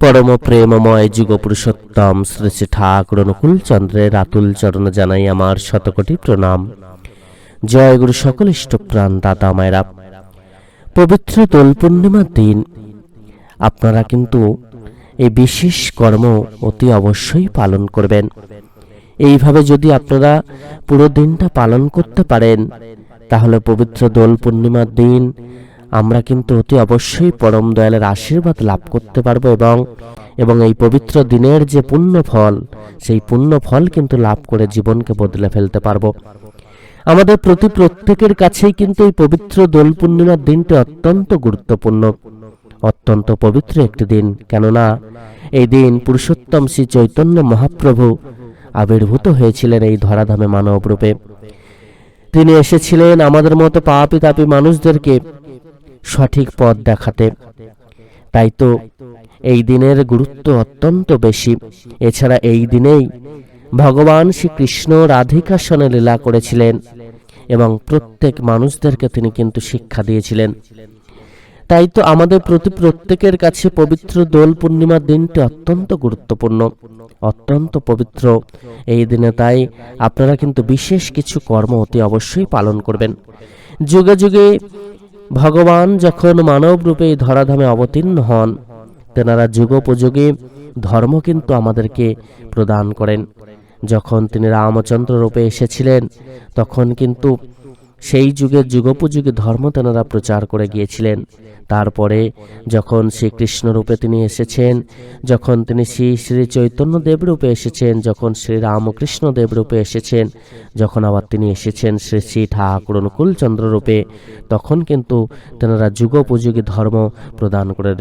পরম প্রেমময় যুগ শ্রী শ্রী ঠাকুর অনুকূল চন্দ্রের আতুল চরণ জানাই আমার শতকোটি প্রণাম। জয় গুরু সকল ইষ্টপ্রাণ দাতা মায়েরা। পবিত্র দোল পূর্ণিমার দিন, আপনারা কিন্তু এই বিশেষ কর্ম অতি অবশ্যই পালন করবেন। এইভাবে যদি আপনারা পুরো দিনটা পালন করতে পারেন, তাহলে পবিত্র দোল পূর্ণিমার দিন আমরা কিন্তু অতি অবশ্যই পরম দয়ালের আশীর্বাদ লাভ করতে পারব এবং এবং এই পবিত্র দিনের যে পুণ্য ফল সেই পুণ্য ফল কিন্তু লাভ করে জীবনকে বদলে ফেলতে পারব। আমাদের প্রতি প্রত্যেকের কাছেই কিন্তু এই পবিত্র দোল পূর্ণিমার দিনটি অত্যন্ত গুরুত্বপূর্ণ। অত্যন্ত পবিত্র একটি দিন, কেননা এই দিন পুরুষোত্তম শ্রী চৈতন্য মহাপ্রভু আবির্ভূত হয়েছিলেন এই ধরাধামে মানব রূপে। তিনি এসেছিলেন আমাদের মতো পাপি তাপি মানুষদেরকে সঠিক পথ দেখাতে। তাই তো এই দিনের গুরুত্ব অত্যন্ত বেশি। এছাড়া এই দিনেই ভগবান শ্রীকৃষ্ণ রাধিকাসনে লীলা করেছিলেন এবং প্রত্যেক মানুষদেরকে তিনি কিন্তু শিক্ষা দিয়েছিলেন। তাই তো আমাদের প্রতি প্রত্যেকের কাছে পবিত্র দোল পূর্ণিমার দিনটি অত্যন্ত গুরুত্বপূর্ণ, অত্যন্ত পবিত্র। এই দিনে তাই আপনারা কিন্তু বিশেষ কিছু কর্ম অতি অবশ্যই পালন করবেন। যুগে যুগে ভগবান যখন মানব রূপে ধরাধামে অবতীর্ণ হন, তেনারা যুগোপযোগে ধর্ম কিন্তু আমাদেরকে প্রদান করেন। যখন তিনি রামচন্দ্র রূপে এসেছিলেন, তখন কিন্তু সেই যুগের যুগোপযোগী ধর্ম তেনারা প্রচার করে গিয়েছিলেন। তারপরে যখন শ্রীকৃষ্ণ রূপে তিনি এসেছেন, যখন তিনি শ্রী শ্রী চৈতন্য দেব রূপে এসেছেন, যখন শ্রী রামকৃষ্ণ দেব রূপে এসেছেন, যখন আবার তিনি এসেছেন শ্রী শ্রী ঠাকুর অনুকূল চন্দ্র রূপে, তখন কিন্তু তেনারা যুগোপযোগী ধর্ম প্রদান করে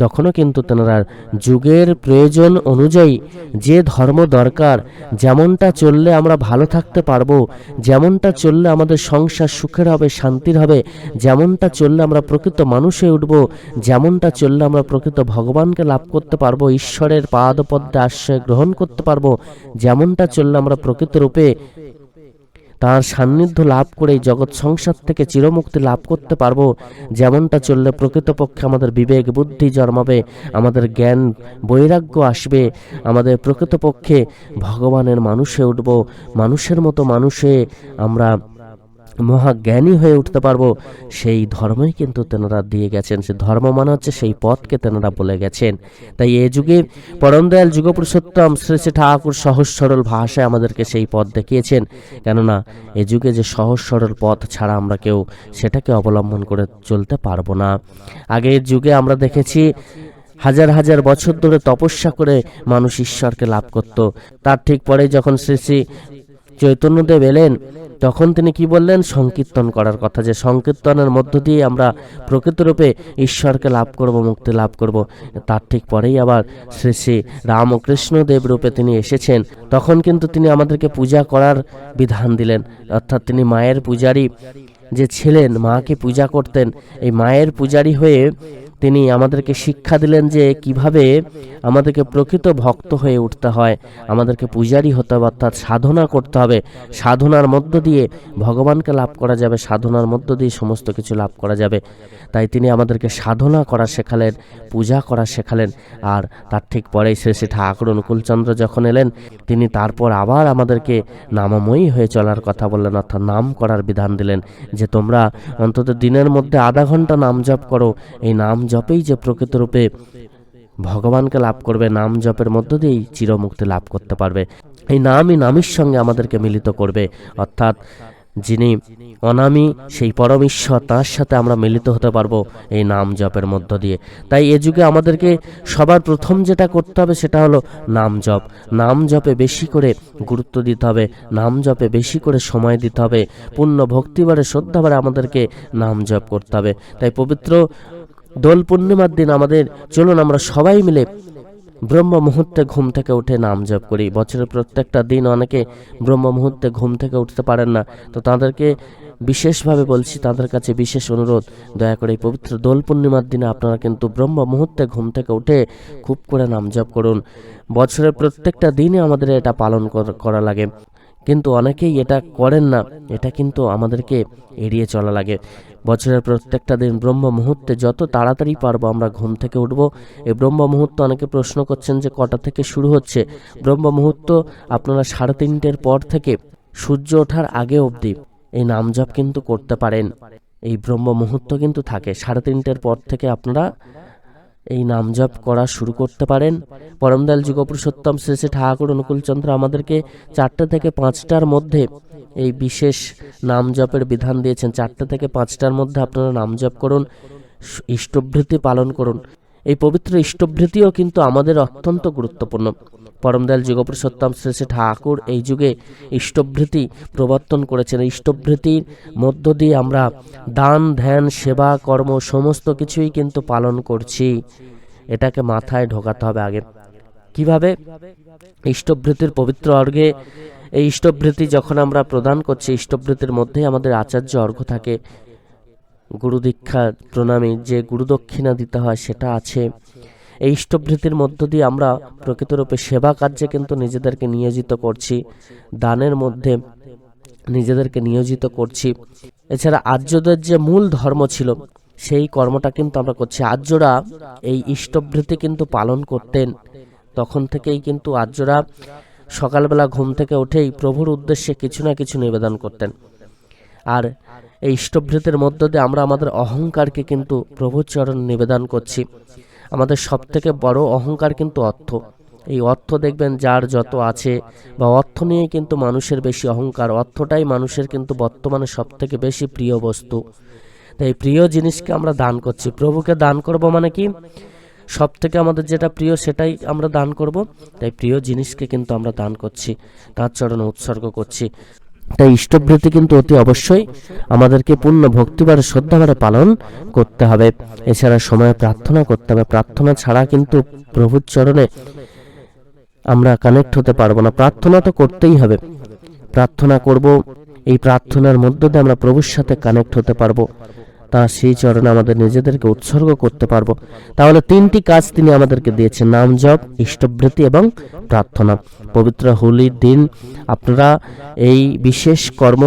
তখনও কিন্তু তেনারা যুগের প্রয়োজন অনুযায়ী যে ধর্ম দরকার, যেমনটা চললে আমরা ভালো থাকতে পারব, যেমনটা চললে আমাদের সংসার সুখের হবে, শান্তির হবে, যেমনটা চললে আমরা প্রকৃত মানুষ হয়ে উঠবো, যেমনটা চললে আমরা প্রকৃত ভগবানকে লাভ করতে পারব, ঈশ্বরের পাদপদ্মে আশ্রয় গ্রহণ করতে পারব, যেমনটা চললে আমরা প্রকৃত রূপে তার সান্নিধ্য লাভ করে জগৎ সংসার থেকে চিরমুক্তি লাভ করতে পারব। যেমনটা চললে প্রকৃতপক্ষে আমাদের বিবেক, বুদ্ধি জন্মাবে, আমাদের জ্ঞান, বৈরাগ্য আসবে। আমাদের প্রকৃতপক্ষে ভগবানের মানুষে উঠব। মানুষের মতো মানুষে আমরা মহাজ্ঞানী হয়ে উঠতে পারব। সেই ধর্মই কিন্তু তেনারা দিয়ে গেছেন। সে ধর্ম মানে হচ্ছে সেই পথকে তেনারা বলে গেছেন। তাই এ যুগে পরম দয়াল যুগপুরুষোত্তম শ্রী শ্রী ঠাকুর সহজ সরল ভাষায় আমাদেরকে সেই পথ দেখিয়েছেন। কেননা এ যুগে যে সহজ সরল পথ ছাড়া আমরা কেউ সেটাকে অবলম্বন করে চলতে পারব না। আগের যুগে আমরা দেখেছি হাজার হাজার বছর ধরে তপস্যা করে মানুষ ঈশ্বরকে লাভ করত। তার ঠিক পরে যখন শ্রী শ্রী চৈতন্যদেব এলেন। তখন তিনি কি বললেন? সংকীর্তন করার কথা যে সংকীর্তনের মধ্য দিয়ে আমরা প্রকৃতরূপে ঈশ্বরকে লাভ করব, মুক্তি লাভ করব। তার ঠিক পরেই আবার শ্রী শ্রী রামকৃষ্ণ দেব রূপে তিনি এসেছেন। তখন কিন্তু তিনি আমাদেরকে পূজা করার বিধান দিলেন। অর্থাৎ তিনি মায়ের পূজারী যে ছিলেন, মাকে পূজা করতেন। এই মায়ের পূজারী হয়ে তিনি আমাদেরকে শিক্ষা দিলেন যে কীভাবে আমাদেরকে প্রকৃত ভক্ত হয়ে উঠতে হয়। আমাদেরকে পূজারী হতে হবে, অর্থাৎ সাধনা করতে হবে। সাধনার মধ্য দিয়ে ভগবানকে লাভ করা যাবে, সাধনার মধ্য দিয়ে সমস্ত কিছু লাভ করা যাবে। তাই তিনি আমাদেরকে সাধনা করা শেখালেন, পূজা করা শেখালেন, আর তার ঠিক পরেই শ্রী শ্রী ঠাকুর অনুকূলচন্দ্র যখন এলেন, তিনি তারপর আবার আমাদেরকে নামময়ী হয়ে চলার কথা বললেন, অর্থাৎ নাম করার বিধান দিলেন যে তোমরা অন্তত দিনের মধ্যে আধা ঘণ্টা নাম জপ করো। এই নাম জপেই যে প্রকৃতরূপে ভগবানকে লাভ করবে, নাম জপের মধ্য দিয়েই চিরমুক্তি লাভ করতে পারবে। এই নামই নামের সঙ্গে আমাদেরকে মিলিত করবে। অর্থাৎ যিনি অনামী, সেই পরম ঈশ্বর তার সাথে আমরা মিলিত হতে পারব এই নাম জপের মধ্য দিয়ে। তাই এ যুগে আমাদেরকে সবার প্রথম যেটা করতে হবে সেটা হলো নাম জপ। নাম জপে বেশি করে গুরুত্ব দিতে হবে, নাম জপে বেশি করে সময় দিতে হবে, পূর্ণ ভক্তিবারে শ্রদ্ধাবারে আমাদেরকে নাম জপ করতে হবে। তাই পবিত্র দোল পূর্ণিমার দিন আমাদের, চলুন আমরা সবাই মিলে ব্রহ্ম মুহূর্তে ঘুম থেকে উঠে নাম জপ করি। বছরের প্রত্যেকটা দিন অনেকে ব্রহ্ম মুহূর্তে ঘুম থেকে উঠতে পারেন না। তো তাদেরকে বিশেষভাবে বলছি, তাদের কাছে বিশেষ অনুরোধ, দয়া করে এই পবিত্র দোল পূর্ণিমার দিনে আপনারা কিন্তু ব্রহ্ম মুহূর্তে ঘুম থেকে উঠে খুব করে নাম জপ করুন। বছরের প্রত্যেকটা দিনে আমাদের এটা পালন করা লাগে। কিন্তু অনেকেই এটা করেন না। এটা কিন্তু আমাদেরকে এড়িয়ে চলা লাগে। বছরের প্রত্যেকটা দিন ব্রহ্ম মুহূর্তে যত তাড়াতাড়ি পারব আমরা ঘুম থেকে উঠবো। এই ব্রহ্ম মুহূর্ত অনেকে প্রশ্ন করছেন যে কটা থেকে শুরু হচ্ছে? ব্রহ্ম মুহূর্ত আপনারা সাড়ে তিনটের পর থেকে সূর্য ওঠার আগে অবধি এই নাম জপ কিন্তু করতে পারেন। এই ব্রহ্ম মুহূর্ত কিন্তু থাকে। সাড়ে তিনটের পর থেকে আপনারা এই নাম জপ করা শুরু করতে পারেন। পরমদাল যুগপুরুষোত্তম শ্রী শ্রী ঠাকুর অনুকূলচন্দ্র আমাদেরকে চারটে থেকে পাঁচটার মধ্যে এই বিশেষ নাম জপের বিধান দিয়েছেন। চারটে থেকে পাঁচটার মধ্যে আপনারা নাম জপ করুন, ইষ্টভৃতি পালন করুন। এই পবিত্র ইষ্টভৃতিও কিন্তু আমাদের অত্যন্ত গুরুত্বপূর্ণ। পরমদয়াল যুগপুরুষোত্তম শ্রী শ্রী ঠাকুর এই যুগে ইষ্টভৃতি প্রবর্তন করেছেন। ইষ্টভৃতির মধ্য দিয়ে আমরা দান, ধ্যান, সেবা, কর্ম সমস্ত কিছুই কিন্তু পালন করছি। এটাকে মাথায় ঢোকাতে হবে আগে। কীভাবে? ইষ্টভৃতির পবিত্র অর্ঘে। এই ইষ্টভৃতি যখন আমরা প্রদান করছি, ইষ্টভৃতির মধ্যেই আমাদের আচার্য অর্ঘ থাকে। গুরু দীক্ষা প্রণামী যে গুরুদক্ষিণা দিতে হয় সেটা আছে। এই ইষ্টভৃতির মধ্য দিয়ে আমরা প্রকৃতরূপে সেবা কার্যে কিন্তু নিজেদেরকে নিয়োজিত করছি, দানের মধ্যে নিজেদেরকে নিয়োজিত করছি। এছাড়া আর্যদের যে মূল ধর্ম ছিল, সেই কর্মটা কিন্তু আমরা করছি। আর্যরা এই ইষ্টভৃতি কিন্তু পালন করতেন। তখন থেকেই কিন্তু আর্যরা সকালবেলা ঘুম থেকে উঠেই প্রভুর উদ্দেশ্যে কিছু না কিছু নিবেদন করতেন। আর এই ইষ্টভৃতের মধ্য দিয়ে আমরা আমাদের অহংকারকে কিন্তু প্রভুর চরণ নিবেদন করছি। আমাদের সব থেকে বড় অহংকার কিন্তু অর্থ। এই অর্থ দেখবেন যার যত আছে বা অর্থ নিয়ে কিন্তু মানুষের বেশি অহংকার, অর্থটাই মানুষের কিন্তু বর্তমানে সব থেকে বেশি প্রিয় বস্তু। তাই প্রিয় জিনিসকে আমরা দান করছি। প্রভুকে দান করব মানে কি? সব থেকে আমাদের যেটা প্রিয় সেটাই আমরা দান করব। তাই প্রিয় জিনিসকে কিন্তু আমরা দান করছি, তার চরণে উৎসর্গ করছি। তাই ইষ্টভৃতি কিন্তু অতি অবশ্যই আমাদেরকে পূর্ণ ভক্তিবারে শ্রদ্ধাভারে পালন করতে হবে। এছাড়া সময়ে প্রার্থনা করতে হবে। প্রার্থনা ছাড়া কিন্তু প্রভুর চরণে আমরা কানেক্ট হতে পারব না। প্রার্থনা তো করতেই হবে। প্রার্থনা করব, এই প্রার্থনার মধ্য দিয়ে আমরা প্রভুর সাথে কানেক্ট হতে পারব। তার সেই চরণে আমাদের নিজেদেরকে উৎসর্গ করতে পারব। তাহলে তিনটি কাজ তিনি আমাদেরকে দিয়েছেন, নাম জপ ইষ্টভৃতি এবং প্রার্থনা। পবিত্র হোলির দিন আপনারা এই বিশেষ কর্ম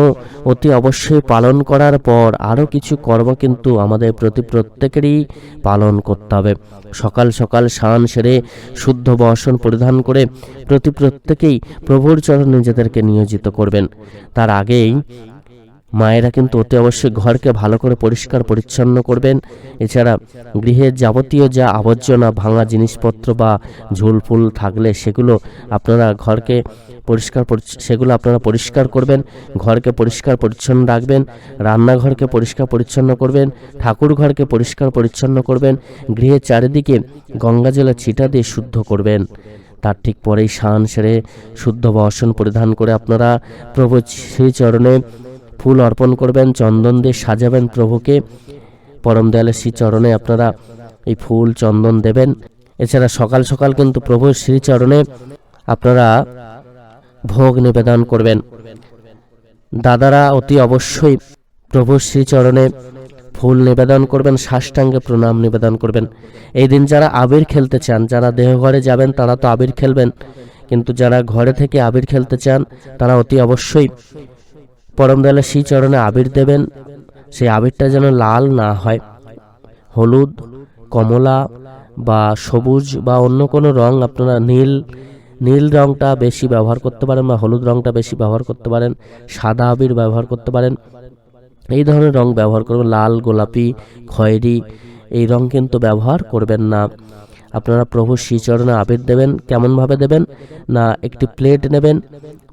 অতি অবশ্যই পালন করার পর আরও কিছু কর্ম কিন্তু আমাদের প্রতি প্রত্যেকেরই পালন করতে হবে। সকাল সকাল স্নান সেরে শুদ্ধ বসন পরিধান করে প্রতি প্রত্যেকেই প্রভুর চরণ নিজেদেরকে নিয়োজিত করবেন। তার আগেই মায়েরা কিন্তু অতি অবশ্যই ঘরকে ভালো করে পরিষ্কার পরিচ্ছন্ন করবেন। এছাড়া গৃহের যাবতীয় যা আবর্জনা, ভাঙা জিনিসপত্র বা ঝুলফুল থাকলে সেগুলো আপনারা ঘরকে পরিষ্কার সেগুলো আপনারা পরিষ্কার করবেন, ঘরকে পরিষ্কার পরিচ্ছন্ন রাখবেন, রান্নাঘরকে পরিষ্কার পরিচ্ছন্ন করবেন, ঠাকুর ঘরকে পরিষ্কার পরিচ্ছন্ন করবেন গৃহের চারিদিকে গঙ্গা জলের ছিটা দিয়ে শুদ্ধ করবেন। তার ঠিক পরেই শান সেরে শুদ্ধ বসন পরিধান করে আপনারা প্রভু শ্রীচরণে ফুল অর্পণ করবেন, চন্দন দিয়ে সাজাবেন প্রভুকে। পরম দয়ালের শ্রীচরণে আপনারা এই ফুল, চন্দন দেবেন। এছাড়া সকাল সকাল কিন্তু প্রভুর শ্রীচরণে আপনারা ভোগ নিবেদন করবেন। দাদারা অতি অবশ্যই প্রভুর শ্রীচরণে ফুল নিবেদন করবেন, সাষ্টাঙ্গে প্রণাম নিবেদন করবেন। এই দিন যারা আবির খেলতে চান, যারা দেহঘরে যাবেন, তারা তো আবির খেলবেন। কিন্তু যারা ঘরে থেকে আবির খেলতে চান, তারা অতি অবশ্যই পরম দয়ালের শ্রী চরণে আবির দেবেন। সেই আবিরটা যেন লাল না হয়। হলুদ, কমলা বা সবুজ বা অন্য কোনো রং আপনারা নীল নীল রংটা বেশি ব্যবহার করতে পারেন বা হলুদ রংটা বেশি ব্যবহার করতে পারেন, সাদা আবির ব্যবহার করতে পারেন। এই ধরনের রং ব্যবহার করবেন, লাল, গোলাপি, খয়েরি, এই রং কিন্তু ব্যবহার করবেন না। আপনারা প্রভু শ্রীচরণে আবির দেবেন, কেমনভাবে দেবেন? না, একটি প্লেট নেবেন,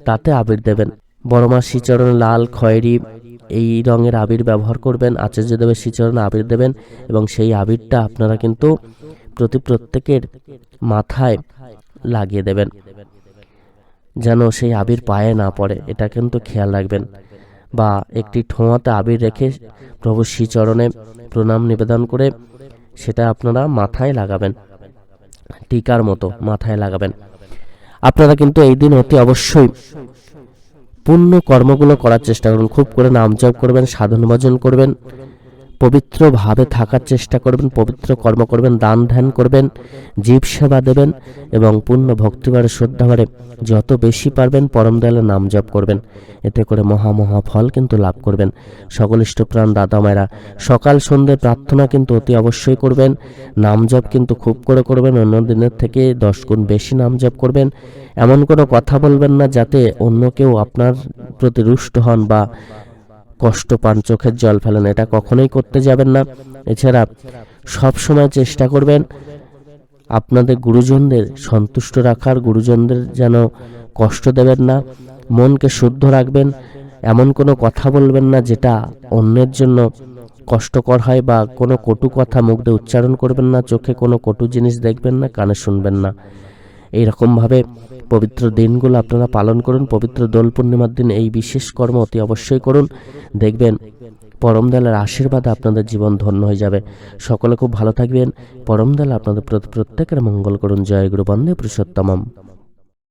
তাতে আবির দেবেন। বড়মা শ্রীচরণে লাল, খয়েরি এই রঙের আবির ব্যবহার করবেন আচার্য আচার্যদেবের শ্রীচরণে আবির দেবেন এবং সেই আবিরটা আপনারা কিন্তু প্রতি প্রত্যেকের মাথায় লাগিয়ে দেবেন যেন সেই আবির পায়ে না পড়ে। এটা কিন্তু খেয়াল রাখবেন। বা একটি ঠোঁয়াতে আবির রেখে প্রভু শ্রীচরণে প্রণাম নিবেদন করে সেটা আপনারা মাথায় লাগাবেন, টিকার মতো মাথায় লাগাবেন। আপনারা কিন্তু এই দিন অতি অবশ্যই পুণ্য কর্মগুলো করার চেষ্টা করুন। খুব করে নাম জপ করবেন সাধন ভজন করবেন। পবিত্রভাবে থাকার চেষ্টা করবেন, পবিত্র কর্ম করবেন, দান ধ্যান করবেন, জীব সেবা দেবেন এবং পূর্ণ ভক্তিবারে শ্রদ্ধাবারে যত বেশি পারবেন পরম দয়ালের নাম জপ করবেন। এতে করে মহা মহা ফল কিন্তু লাভ করবেন। সকল ইষ্টপ্রাণ দাদা মায়েরা, সকাল সন্ধ্যে প্রার্থনা কিন্তু অতি অবশ্যই করবেন। নাম জপ কিন্তু খুব করে করবেন, অন্য দিনের থেকে দশ গুণ বেশি নাম জপ করবেন। এমন কোনো কথা বলবেন না যাতে অন্য কেউ আপনার প্রতি রুষ্ট হন বা কষ্ট পান, চোখের জল ফেলেন, এটা কখনোই করতে যাবেন না। এছাড়া সব সময় চেষ্টা করবেন আপনাদের গুরুজনদের সন্তুষ্ট রাখার, গুরুজনদের যেন কষ্ট দেবেন না, মনকে শুদ্ধ রাখবেন, এমন কোনো কথা বলবেন না যেটা অন্যের জন্য কষ্টকর হয় বা কোনো কটু কথা দিয়ে উচ্চারণ করবেন না, চোখে কোনো কটু জিনিস দেখবেন না, কানে শুনবেন না। এইরকমভাবে পবিত্র দিনগুলো আপনারা পালন করুন। পবিত্র দোল পূর্ণিমার দিন এই বিশেষ কর্ম অতি অবশ্যই করুন। দেখবেন পরম দয়ালের আশীর্বাদে আপনাদের জীবন ধন্য হয়ে যাবে। সকলে খুব ভালো থাকবেন। পরম দয়াল আপনাদের প্রতি প্রত্যেকের মঙ্গল করুন। জয় গুরু বন্দে পুরুষোত্তমম।